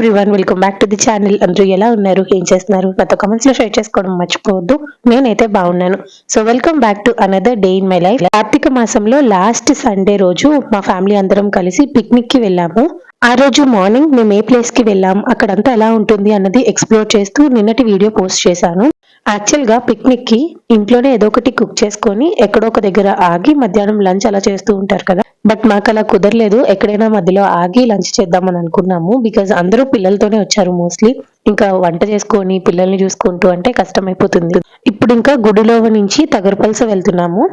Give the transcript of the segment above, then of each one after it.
Hello everyone welcome back to the channel అందరూ ఎలా ఉన్నారు? ఏం చేస్తున్నారు? నాతో కమెంట్స్లో షేర్ చేసుకోవడం మర్చిపోవద్దు. నేనైతే బాగున్నాను. So welcome back to another day in my life Karthika మాసంలో లాస్ట్ సండే రోజు మా ఫ్యామిలీ అందరం కలిసి పిక్నిక్కి వెళ్ళాము. ఆ రోజు మార్నింగ్ మేము ఏ ప్లేస్కి వెళ్ళాం అక్కడంతా ఎలా ఉంటుంది అన్నది ఎక్స్ప్లోర్ చేస్తూ నిన్నటి వీడియో పోస్ట్ చేశాను. యాక్చువల్గా పిక్నిక్కి ఇంట్లోనే ఏదో ఒకటి కుక్ చేసుకొని ఎక్కడో ఒక దగ్గర ఆగి మధ్యాహ్నం లంచ్ అలా చేస్తూ ఉంటారు కదా. బట్ మాకు అలా కుదరలేదు ఎక్కడైనా మధ్యలో ఆగి లంచ్ చేద్దామని అనుకున్నాము బికాజ్ అందరూ పిల్లలతోనే వచ్చారు మోస్ట్లీ ఇంకా వంట చేసుకొని పిల్లల్ని చూసుకుంటూ అంటే కష్టం అయిపోతుంది ఇప్పుడు ఇంకా గుడిలో నుంచి తగరపల్స వెళ్తున్నాము.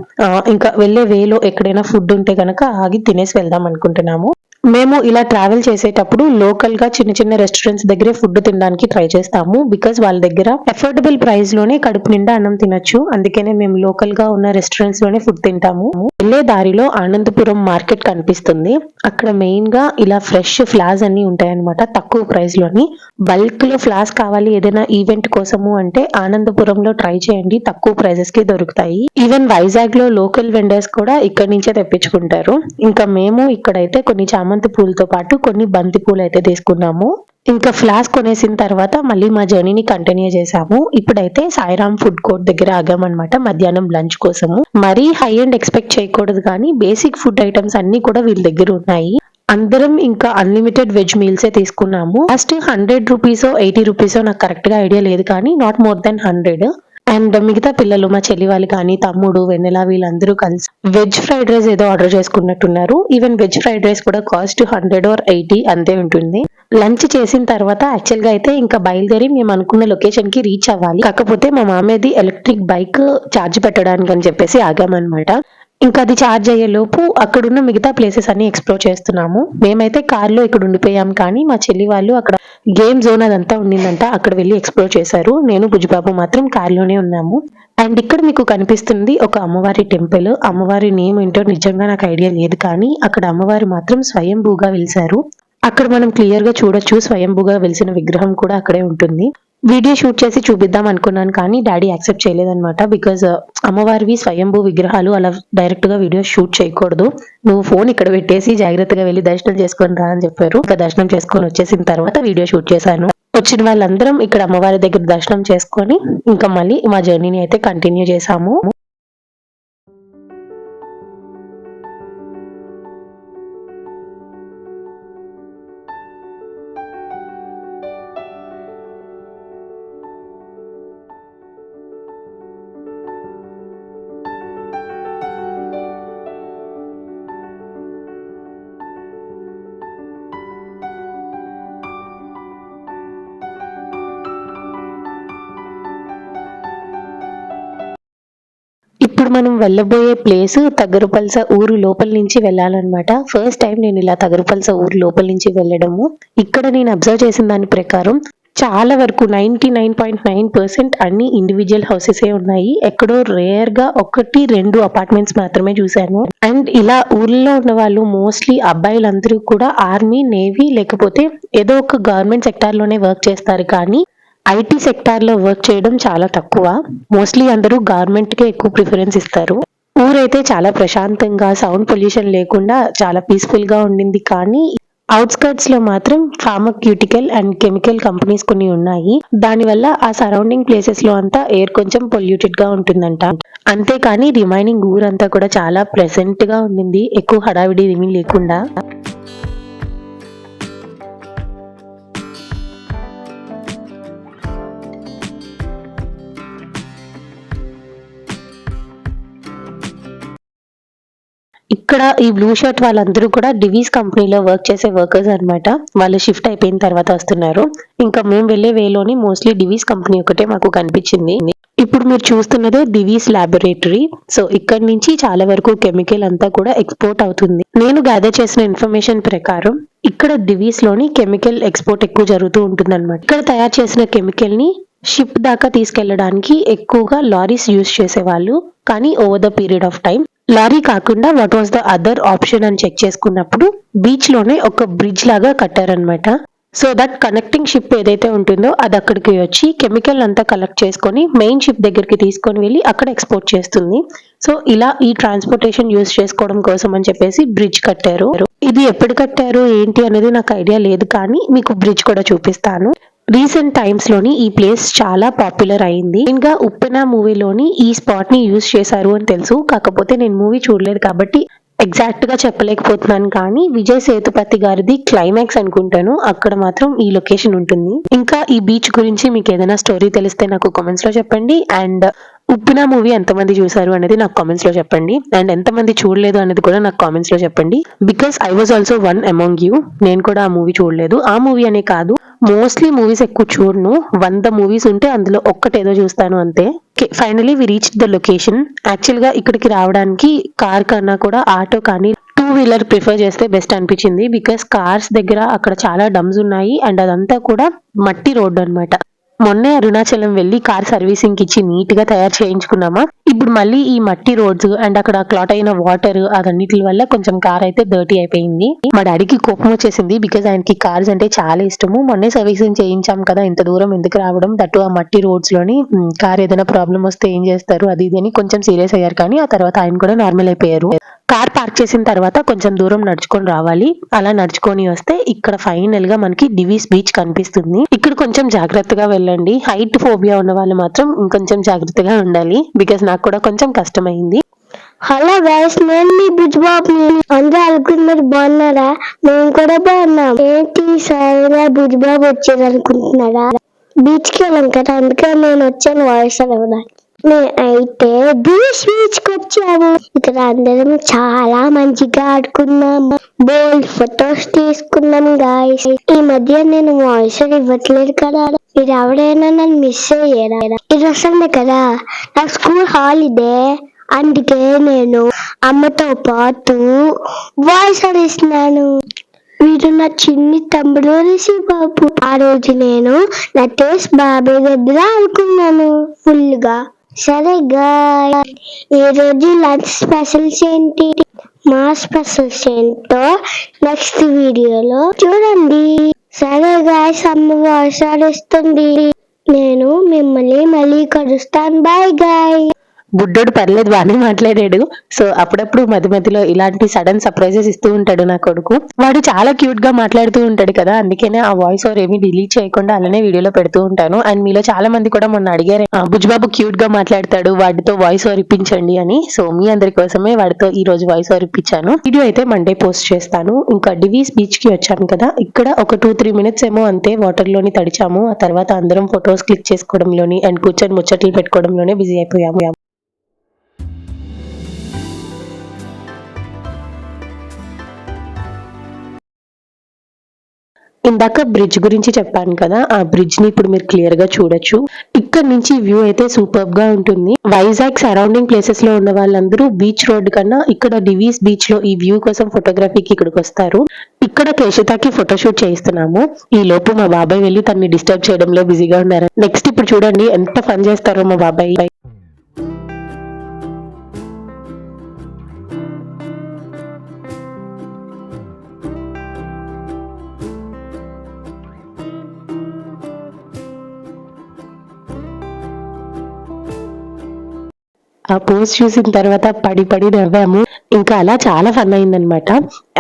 ఇంకా వెళ్ళే వేలో ఎక్కడైనా ఫుడ్ ఉంటే కనుక ఆగి తినేసి వెళ్దాం అనుకుంటున్నాము. మేము ఇలా ట్రావెల్ చేసేటప్పుడు లోకల్గా చిన్న చిన్న రెస్టారెంట్స్ దగ్గరే ఫుడ్ తినడానికి ట్రై చేస్తాము బికాజ్ వాళ్ళ దగ్గర అఫోర్డబుల్ ప్రైస్లోనే కడుపు నిండా అన్నం తినొచ్చు. అందుకనే మేము లోకల్గా ఉన్న రెస్టారెంట్స్లోనే ఫుడ్ తింటాము. వెళ్ళే దారిలో ఆనందపురం మార్కెట్ కనిపిస్తుంది. అక్కడ మెయిన్గా ఇలా ఫ్రెష్ ఫ్లాస్ అన్ని ఉంటాయన్నమాట. తక్కువ ప్రైస్లోని బల్క్లో ఫ్లాస్ కావాలి ఏదైనా ఈవెంట్ కోసము అంటే ఆనందపురంలో ట్రై చేయండి. తక్కువ ప్రైజెస్కి దొరుకుతాయి. ఈవెన్ వైజాగ్లో లోకల్ వెండర్స్ కూడా ఇక్కడ నుంచే తెప్పించుకుంటారు. ఇంకా మేము ఇక్కడైతే కొన్ని చామంతి పూలతో పాటు కొన్ని బంతి పూలు అయితే తీసుకున్నాము. ఇంకా ఫ్లాస్క్ కొనేసిన తర్వాత మళ్ళీ మా జర్నీని కంటిన్యూ చేసాము ఇప్పుడైతే సాయిరామ్ ఫుడ్ కోర్ట్ దగ్గర ఆగామన్నమాట మధ్యాహ్నం లంచ్ కోసము. మరీ హై అండ్ ఎక్స్పెక్ట్ చేయకూడదు కానీ బేసిక్ ఫుడ్ ఐటమ్స్ అన్ని కూడా వీళ్ళ దగ్గర ఉన్నాయి. అందరం ఇంకా అన్లిమిటెడ్ వెజ్ మీల్సే తీసుకున్నాము. ఫస్ట్ హండ్రెడ్ రూపీసో ఎయిటీ రూపీసో నాకు కరెక్ట్గా ఐడియా లేదు కానీ not more than hundred. And మిగతా పిల్లలు మా చెల్లి వాళ్ళు కానీ తమ్ముడు వెన్నెల వీళ్ళందరూ కలిసి వెజ్ ఫ్రైడ్ రైస్ ఏదో ఆర్డర్ చేసుకున్నట్టున్నారు. ఈవెన్ వెజ్ ఫ్రైడ్ రైస్ కూడా కాస్ట్ హండ్రెడ్ ఆర్ ఎయిటీ అంతే ఉంటుంది. లంచ్ చేసిన తర్వాత యాక్చువల్గా అయితే ఇంకా బయలుదేరి మేము అనుకున్న లొకేషన్కి రీచ్ అవ్వాలి. కాకపోతే మా మామేది ఎలక్ట్రిక్ బైక్ ఛార్జ్ పెట్టడానికి అని చెప్పేసి ఆగామన్నమాట. ఇంకా అది ఛార్జ్ అయ్యే లోపు అక్కడున్న మిగతా ప్లేసెస్ అన్ని ఎక్స్ప్లోర్ చేస్తున్నాము. మేమైతే కార్లో ఇక్కడ ఉండిపోయాం కానీ మా చెల్లి వాళ్ళు అక్కడ గేమ్ జోన్ అదంతా ఉండిందంట అక్కడ వెళ్ళి ఎక్స్ప్లోర్ చేశారు. నేను బుజ్జిబాబు మాత్రం కార్లోనే ఉన్నాము. అండ్ ఇక్కడ మీకు కనిపిస్తుంది ఒక అమ్మవారి టెంపుల్ అమ్మవారి నేమ్ ఏంటో నిజంగా నాకు ఐడియా లేదు కానీ అక్కడ అమ్మవారు మాత్రం స్వయంభూగా వెలిసారు అక్కడ మనం క్లియర్గా చూడొచ్చు స్వయంభూగా వెలిసిన విగ్రహం కూడా అక్కడే ఉంటుంది. వీడియో షూట్ చేసి చూపిద్దాం అనుకున్నాను కానీ డాడీ యాక్సెప్ట్ చేయలేదనమాట బికాజ్ uh, అమ్మవారివి స్వయంభూ విగ్రహాలు అలా డైరెక్ట్గా వీడియో షూట్ చేయకూడదు. నువ్వు ఫోన్ ఇక్కడ పెట్టేసి జాగ్రత్తగా వెళ్ళి దర్శనం చేసుకొని రా అని చెప్పారు. ఇంకా దర్శనం చేసుకొని వచ్చేసిన తర్వాత వీడియో షూట్ చేశాను. వచ్చిన వాళ్ళందరం ఇక్కడ అమ్మవారి దగ్గర దర్శనం చేసుకొని ఇంకా మళ్ళీ మా జర్నీని అయితే కంటిన్యూ చేసాము ఇప్పుడు మనం వెళ్ళబోయే ప్లేస్ తగరుపల్స ఊరు లోపల నుంచి వెళ్ళాలన్నమాట. ఫస్ట్ టైం నేను ఇలా తగరుపల్స ఊరు లోపల నుంచి వెళ్ళడము. ఇక్కడ నేను అబ్జర్వ్ చేసిన దాని ప్రకారం చాలా వరకు ninety nine point nine percent అన్ని ఇండివిజువల్ హౌసెస్ ఉన్నాయి. ఎక్కడో రేర్గా ఒకటి రెండు అపార్ట్మెంట్స్ మాత్రమే చూశాను. అండ్ ఇలా ఊర్లో ఉన్న వాళ్ళు మోస్ట్లీ అబ్బాయిలందరూ కూడా ఆర్మీ నేవీ లేకపోతే ఏదో ఒక గవర్నమెంట్ సెక్టార్లోనే వర్క్ చేస్తారు కానీ ఐటీ సెక్టార్లో వర్క్ చేయడం చాలా తక్కువ. మోస్ట్లీ అందరూ గవర్నమెంట్కే ఎక్కువ ప్రిఫరెన్స్ ఇస్తారు. ఊరైతే చాలా ప్రశాంతంగా సౌండ్ పొల్యూషన్ లేకుండా చాలా పీస్ఫుల్గా ఉండింది. కానీ అవుట్స్కర్ట్స్లో మాత్రం ఫార్మక్యూటికల్ అండ్ కెమికల్ కంపెనీస్ కొన్ని ఉన్నాయి. దానివల్ల ఆ సరౌండింగ్ ప్లేసెస్లో అంతా ఎయిర్ కొంచెం పొల్యూటెడ్గా ఉంటుందంట. అంతేకాని రిమైనింగ్ ఊరంతా కూడా చాలా ప్లెజెంట్గా ఉండింది. ఎక్కువ హడావిడి ఏమీ లేకుండా. ఇక్కడ ఈ బ్లూ షర్ట్ వాళ్ళందరూ కూడా డివీస్ కంపెనీలో వర్క్ చేసే వర్కర్స్ అన్నమాట. వాళ్ళు షిఫ్ట్ అయిపోయిన తర్వాత వస్తున్నారు. ఇంకా మేము వెళ్ళే వేలోని మోస్ట్లీ డివీస్ కంపెనీ ఒకటే మాకు కనిపించింది. ఇప్పుడు మీరు చూస్తున్నదే దివీస్ ల్యాబొరేటరీ సో ఇక్కడ నుంచి చాలా వరకు కెమికల్ అంతా కూడా ఎక్స్పోర్ట్ అవుతుంది. నేను గ్యాదర్ చేసిన ఇన్ఫర్మేషన్ ప్రకారం ఇక్కడ దివీస్లోని కెమికల్ ఎక్స్పోర్ట్ ఎక్కువ జరుగుతూ ఉంటుంది ఇక్కడ తయారు చేసిన కెమికల్ని షిప్ దాకా తీసుకెళ్ళడానికి ఎక్కువగా లారీస్ యూజ్ చేసేవాళ్ళు. కానీ over the period of time lorry కాకుండా what was the other option అని చెక్ చేసుకున్నప్పుడు బీచ్లోనే ఒక బ్రిడ్జ్ లాగా కట్టారనమాట సో దట్ కనెక్టింగ్ షిప్ ఏదైతే ఉంటుందో అది అక్కడికి వచ్చి కెమికల్ అంతా కలెక్ట్ చేసుకొని మెయిన్ షిప్ దగ్గరికి తీసుకొని వెళ్ళి అక్కడ ఎక్స్పోర్ట్ చేస్తుంది. సో ఇలా ఈ ట్రాన్స్పోర్టేషన్ యూస్ చేసుకోవడం కోసం అని చెప్పేసి బ్రిడ్జ్ కట్టారు. ఇది ఎప్పుడు కట్టారు? ఏంటి అనేది నాకు ఐడియా లేదు కానీ మీకు బ్రిడ్జ్ కూడా చూపిస్తాను. రీసెంట్ టైమ్స్లోని ఈ ప్లేస్ చాలా పాపులర్ అయింది. ఇంకా ఉప్పెన మూవీలోని ఈ స్పాట్ని యూజ్ చేశారు అని తెలుసు. కాకపోతే నేను మూవీ చూడలేదు కాబట్టి ఎగ్జాక్ట్గా చెప్పలేకపోతున్నాను కానీ విజయ్ సేతుపతి గారిది క్లైమాక్స్ అనుకుంటాను. అక్కడ మాత్రం ఈ లొకేషన్ ఉంటుంది. ఇంకా ఈ బీచ్ గురించి మీకు ఏదైనా స్టోరీ తెలిస్తే నాకు కామెంట్స్లో చెప్పండి. అండ్ ఉప్పిన మూవీ ఎంతమంది చూసారు అనేది నాకు కామెంట్స్లో చెప్పండి. అండ్ ఎంతమంది చూడలేదు అనేది కూడా నాకు కామెంట్స్లో చెప్పండి. Because I was also one among you నేను కూడా ఆ మూవీ చూడలేదు. ఆ మూవీ అనే కాదు మోస్ట్లీ మూవీస్ ఎక్కువ చూడను. వంద మూవీస్ ఉంటే అందులో ఒక్కటేదో చూస్తాను అంతే. Finally we reach the location యాక్చువల్గా ఇక్కడికి రావడానికి కార్ కన్నా కూడా ఆటో కానీ టూ వీలర్ ప్రిఫర్ చేస్తే బెస్ట్ అనిపించింది బికాస్ కార్స్ దగ్గర అక్కడ చాలా డమ్స్ ఉన్నాయి అండ్ అదంతా కూడా మట్టి రోడ్డు అన్నమాట. మొన్నే అరుణాచలం వెళ్ళి కార్ సర్వీసింగ్ ఇచ్చి నీట్గా తయారు చేయించుకున్నామా. ఇప్పుడు మళ్ళీ ఈ మట్టి రోడ్స్ అండ్ అక్కడ క్లాట్ అయిన వాటర్ అదన్నిటి వల్ల కొంచెం కార్ అయితే డర్టీ అయిపోయింది. మా డాడీకి కోపం వచ్చేసింది బికాజ్ ఆయనకి కార్స్ అంటే చాలా ఇష్టము. మొన్నే సర్వీసింగ్ చేయించాం కదా ఇంత దూరం ఎందుకు రావడం? దట్టు ఆ మట్టి రోడ్స్లోని కార్ ఏదైనా ప్రాబ్లం వస్తే ఏం చేస్తారు? అది ఇది అని కొంచెం సీరియస్ అయ్యారు కానీ ఆ తర్వాత ఆయన కూడా నార్మల్ అయిపోయారు. కార్ పార్క్ చేసిన తర్వాత కొంచెం దూరం నడుచుకొని రావాలి. అలా నడుచుకొని వస్తే ఇక్కడ ఫైనల్గా మనకి డివిస్ బీచ్ కనిపిస్తుంది. ఇక్కడ కొంచెం జాగ్రత్తగా వెళ్ళండి. హైట్ ఫోబియా ఉన్న వాళ్ళు మాత్రం ఇంకొంచెం జాగ్రత్తగా ఉండాలి. బికాస్ నాకు కూడా కొంచెం కష్టమైంది. హలో గైస్ నేను మీ బుజ్ బాబు అందరూ అనుకుంటున్నారు బాగున్నారా? మేము కూడా బాగున్నాం. ఏంటి సరే బుజ్ బాబు వచ్చేది అనుకుంటున్నారా బీచ్కి వెళ్ళాం కదా అందుకే నేను వచ్చాను వాయిస్ ఇవ్వడానికి నేను అయితే బీచ్ బీచ్కి వచ్చాము. ఇక్కడ అందరం చాలా మంచిగా ఆడుకున్నాం బోల్డ్ ఫొటోస్ తీసుకున్నాం గాయస్ ఈ మధ్య నేను వాయిస్ ఇవ్వట్లేదు కదా. ఇది ఎవడైనా నన్ను మిస్ అయ్యారా ఇది వస్తుంది కదా నాకు స్కూల్ హాలిడే అందుకే నేను అమ్మతో పాటు వాయిస్ ఆడిస్తున్నాను వీడు నా చిన్ని తమ్ముడు రిషి బాబు. ఆ రోజు నేను నా టేస్ట్ బాబాయ్ దగ్గర ఆడుకున్నాను ఫుల్గా సరే ఈ రోజు లంచ్ స్పెషల్స్ ఏంటి? మా స్పెషల్స్ ఏంటో నెక్స్ట్ వీడియోలో చూడండి. గాయస్ అమ్మ ఇస్తుంది నేను మిమ్మల్ని మళ్ళీ కలుస్తాను. బాయ్ గాయ్ బుడ్డోడు పర్లేదు బాగానే మాట్లాడాడు. సో అప్పుడప్పుడు మధ్య మధ్యలో ఇలాంటి సడన్ సర్ప్రైజెస్ ఇస్తూ ఉంటాడు నా కొడుకు. వాడు చాలా క్యూట్గా మాట్లాడుతూ ఉంటాడు కదా అందుకనే ఆ వాయిస్ ఓవర్ ఏమీ డిలీట్ చేయకుండా అలానే వీడియోలో పెడుతూ ఉంటాను. అండ్ మీలో చాలా మంది కూడా మొన్న అడిగారు బుజ్బాబు క్యూట్గా మాట్లాడతాడు వాడితో వాయిస్ ఓవర్ ఇప్పించండి అని. సో మీ అందరి కోసమే వాడితో ఈ రోజు వాయిస్ ఓవర్ ఇప్పించాను. వీడియో అయితే మండే పోస్ట్ చేస్తాను. ఇంకా డివీస్ బీచ్కి వచ్చాను కదా ఇక్కడ ఒక టూ త్రీ మినిట్స్ ఏమో అంతే వాటర్లోని తడిచాము. ఆ తర్వాత అందరం ఫొటోస్ క్లిక్ చేసుకోవడంలోని అండ్ కూర్చొని ముచ్చట్లు పెట్టుకోవడంలోనే బిజీ అయిపోయాము. ఇందాక బ్రిడ్జ్ గురించి చెప్పాను కదా ఆ బ్రిడ్జ్ని ఇప్పుడు మీరు క్లియర్గా చూడొచ్చు. ఇక్కడ నుంచి వ్యూ అయితే సూపర్గా ఉంటుంది. వైజాగ్ సరౌండింగ్ ప్లేసెస్లో ఉన్న వాళ్ళందరూ బీచ్ రోడ్ కన్నా ఇక్కడ డివీస్ బీచ్లో ఈ వ్యూ కోసం ఫోటోగ్రఫీకి ఇక్కడికి వస్తారు. ఇక్కడ కేశితాకి ఫోటోషూట్ చేయిస్తున్నాము. ఈ లోపు మా బాబాయ్ వెళ్ళి తన్ని డిస్టర్బ్ చేయడంలో బిజీగా ఉన్నారు. నెక్స్ట్ ఇప్పుడు చూడండి ఎంత ఫన్ చేస్తారో మా బాబాయ్. ఆ పోస్ట్ చూసిన తర్వాత పడి పడి నవ్వాము. ఇంకా అలా చాలా ఫన్ అయిందనమాట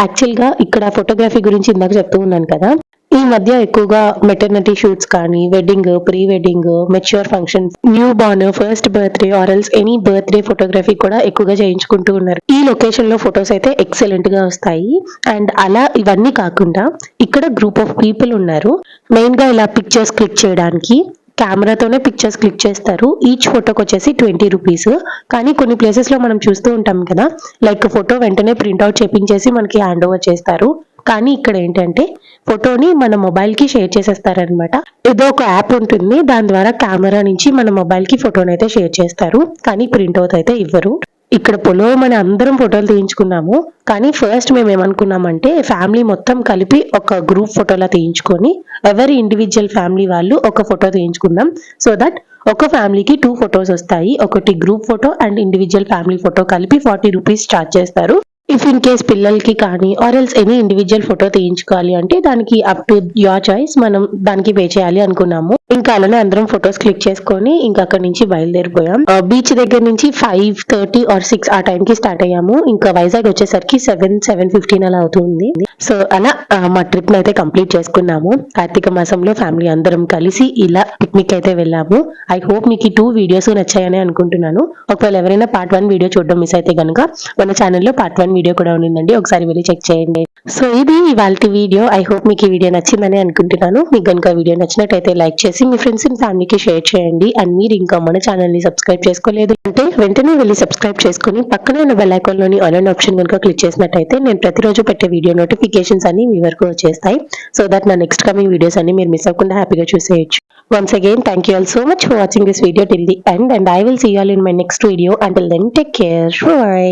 యాక్చువల్గా ఇక్కడ ఫోటోగ్రఫీ గురించి ఇందాక చెప్తూ ఉన్నాను కదా. ఈ మధ్య ఎక్కువగా మెటర్నిటీ షూట్స్ కానీ wedding pre wedding mature functions new born first birthday ఆరల్స్ any birthday photography కూడా ఎక్కువగా చేయించుకుంటూ ఉన్నారు. ఈ లొకేషన్లో ఫొటోస్ అయితే ఎక్సలెంట్గా వస్తాయి. అండ్ అలా ఇవన్నీ కాకుండా ఇక్కడ గ్రూప్ ఆఫ్ పీపుల్ ఉన్నారు. మెయిన్గా ఇలా పిక్చర్స్ క్లిక్ చేయడానికి కెమెరాతోనే పిక్చర్స్ క్లిక్ చేస్తారు. ఈచ్ ఫోటోకి వచ్చేసి ట్వంటీ రూపీస్ కానీ కొన్ని ప్లేసెస్లో మనం చూస్తూ ఉంటాం కదా లైక్ ఫోటో వెంటనే ప్రింట్అవుట్ చేపించేసి మనకి హ్యాండ్ ఓవర్ చేస్తారు. కానీ ఇక్కడ ఏంటంటే ఫోటోని మన మొబైల్కి షేర్ చేసేస్తారనమాట ఏదో ఒక యాప్ ఉంటుంది దాని ద్వారా కెమెరా నుంచి మన మొబైల్కి ఫోటోని అయితే షేర్ చేస్తారు. కానీ ప్రింట్అవుట్ అయితే ఇవ్వరు. ఇక్కడ పొలో అందరం ఫోటోలు తీయించుకున్నాము. కానీ ఫస్ట్ మేము ఏమనుకున్నామంటే ఫ్యామిలీ మొత్తం కలిపి ఒక గ్రూప్ ఫోటోలా తీయించుకొని ఎవరి ఇండివిజువల్ ఫ్యామిలీ వాళ్ళు ఒక ఫోటో తీయించుకుందాం. సో దట్ ఒక ఫ్యామిలీకి టూ ఫొటోస్ వస్తాయి. ఒకటి group photo and individual family photo కలిపి ఫార్టీ రూపీస్ ఛార్జ్ చేస్తారు. ఇఫ్ ఇన్ కేస్ పిల్లలకి కానీ or else any individual photo తీయించుకోవాలి అంటే దానికి అప్ టు యువర్ చాయిస్ మనం దానికి పే చేయాలి అనుకున్నాము. ఇంకా అలానే అందరం ఫొటోస్ క్లిక్ చేసుకొని ఇంకా అక్కడ నుంచి బయలుదేరిపోయాం. Uh, బీచ్ దగ్గర నుంచి ఫైవ్ థర్టీ ఆర్ సిక్స్ ఆ టైం కి స్టార్ట్ అయ్యాము. ఇంకా వైజాగ్ వచ్చేసరికి సెవెన్ సెవెన్ ఫిఫ్టీన్ అలా అవుతుంది. సో అలా uh, మా ట్రిప్ అయితే కంప్లీట్ చేసుకున్నాము. కార్తీక మాసంలో ఫ్యామిలీ అందరం కలిసి ఇలా పిక్నిక్ అయితే వెళ్ళాము. ఐ హోప్ మీకు ఈ టూ వీడియోస్ నచ్చాయని అనుకుంటున్నాను. ఒకవేళ ఎవరైనా పార్ట్ వన్ వీడియో చూడడం మిస్ అయితే కనుక మన ఛానల్లో పార్ట్ వన్ వీడియో కూడా ఉండిందండి. ఒకసారి వెళ్ళి చెక్ చేయండి. సో ఇది ఇవాళ వీడియో. ఐ హోప్ మీకు ఈ వీడియో నచ్చిందని అనుకుంటున్నాను. మీకు కనుక వీడియో నచ్చినట్టయితే లైక్ చేసి మీ ఫ్రెండ్స్ అండ్ ఫ్యామిలీకి షేర్ చేయండి. అండ్ మీరు ఇంకా మన ఛానల్ని సబ్స్క్రైబ్ చేసుకోలేదు అంటే వెంటనే వెళ్ళి సబ్స్క్రైబ్ చేసుకుని పక్కనే ఉన్న బెల్ ఐకాన్లోని ఆల్ అండ్ ఆప్షన్ కనుక క్లిక్ చేసినట్టయితే నేను ప్రతిరోజు పెట్టే వీడియో నోటిఫికేషన్స్ అన్ని మీ వరకు వచ్చేస్తాయి. సో దట్ నా నెక్స్ట్ కమింగ్ వీడియోస్ అన్ని మీరు మిస్ అవ్వకుండా హ్యాపీగా చూసేయచ్చు. Once again thank you all so much for watching this video till the end and I will see all in my next video until then take care bye